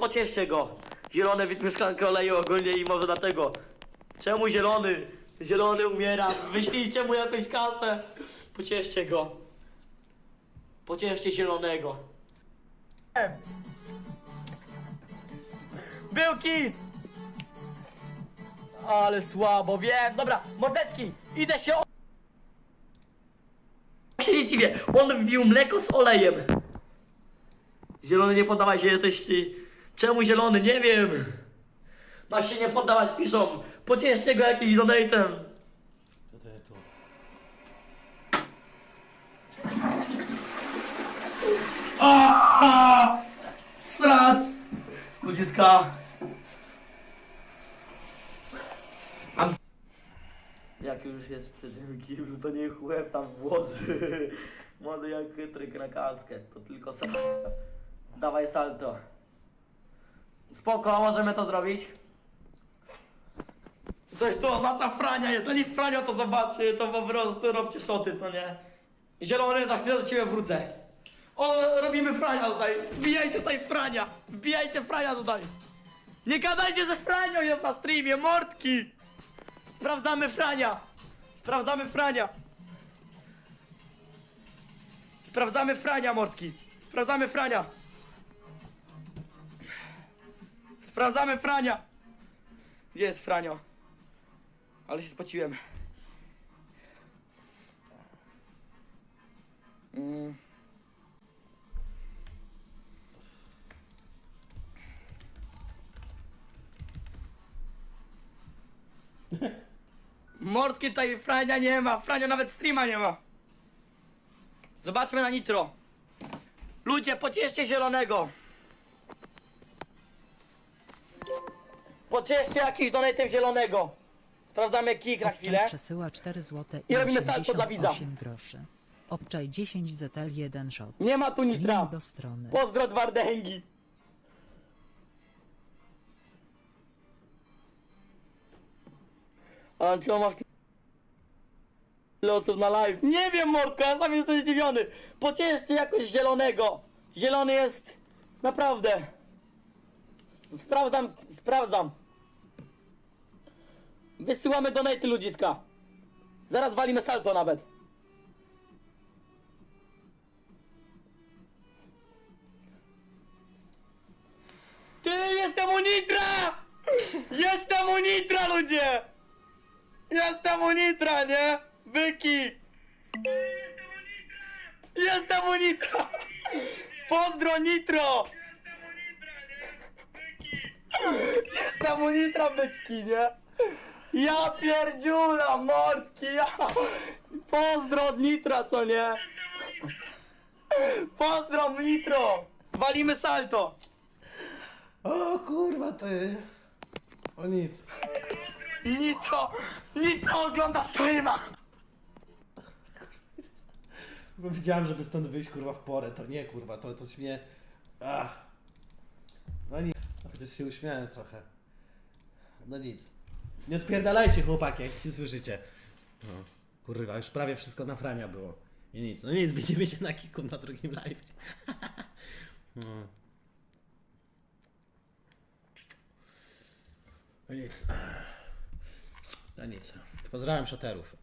pocieszcie go. Zielony wypił szklankę oleju ogólnie i może dlatego. Czemu zielony? Zielony umiera. Wyślijcie mu jakąś kasę. Pocieszcie go. Pocieszcie zielonego. Był kiss! Ale słabo, wiem. Dobra, mordecki, idę się o... się nie dziwię, on wbił mleko z olejem. Zielony, nie poddawaj się, jesteś... Czemu zielony? Nie wiem. Masz się nie poddawać, piszą. Pocieszcie go jakimś donatem. Tu? Sracz! Ludziska. Mam... Jak już jest przy tym kiblu, to niech łeb tam włoży. Młody jak chytryk na kaskę, to tylko sracz. Dawaj salto. Spoko, możemy to zrobić. Coś tu oznacza Frania, jeżeli Frania to zobaczy, to po prostu robcie szoty, co nie? Zielony, za chwilę do ciebie wrócę. O, robimy Frania tutaj. Wbijajcie tutaj Frania. Wbijajcie Frania tutaj. Nie gadajcie, że Franio jest na streamie, mordki. Sprawdzamy Frania. Sprawdzamy Frania. Sprawdzamy Frania, mordki. Sprawdzamy Frania. Sprawdzamy Frania. Gdzie jest Franio? Ale się spociłem. Mm. Mordki tutaj Frania nie ma, Frania nawet streama nie ma. Zobaczmy na nitro. Ludzie, pocieszcie zielonego. Pocieszcie jakiś donatem zielonego. Sprawdzamy kik na chwilę. Przesyła 4 zł I robimy salto dla widza. 88 groszy. Obczaj 10 ZL 1 shot. Nie ma tu nitra. Link do strony. Pozdro Twardęgi. A co masz tyle osób na live? Nie wiem Mordko, ja sam jestem zdziwiony. Pocieszcie jakoś zielonego. Zielony jest naprawdę. Sprawdzam, sprawdzam. Wysyłamy donaty ludziska. Zaraz walimy salto nawet. Ty, jestem u Nitra! Jestem u Nitra, ludzie! Jestem u Nitra, nie? Byki! Jestem u Nitra! Pozdro Nitro! Jestem u Nitra, byczki, nie? Ja pierdziula, mordki, ja... Pozdro od Nitra, co nie? Pozdro Nitro! Walimy salto! O kurwa ty! O nic. Nitro! Nitro ogląda streama! Bo wiedziałem, żeby stąd wyjść kurwa w porę. To nie kurwa, to to mnie. Ach. Chociaż się uśmiałem trochę. No nic. Nie odpierdalajcie chłopaki, jak się słyszycie. No. Kurwa, już prawie wszystko na frania było. I nic. No nic, widzimy się na kiku na drugim live. no. No nic. No nic. Pozdrawiam szoterów.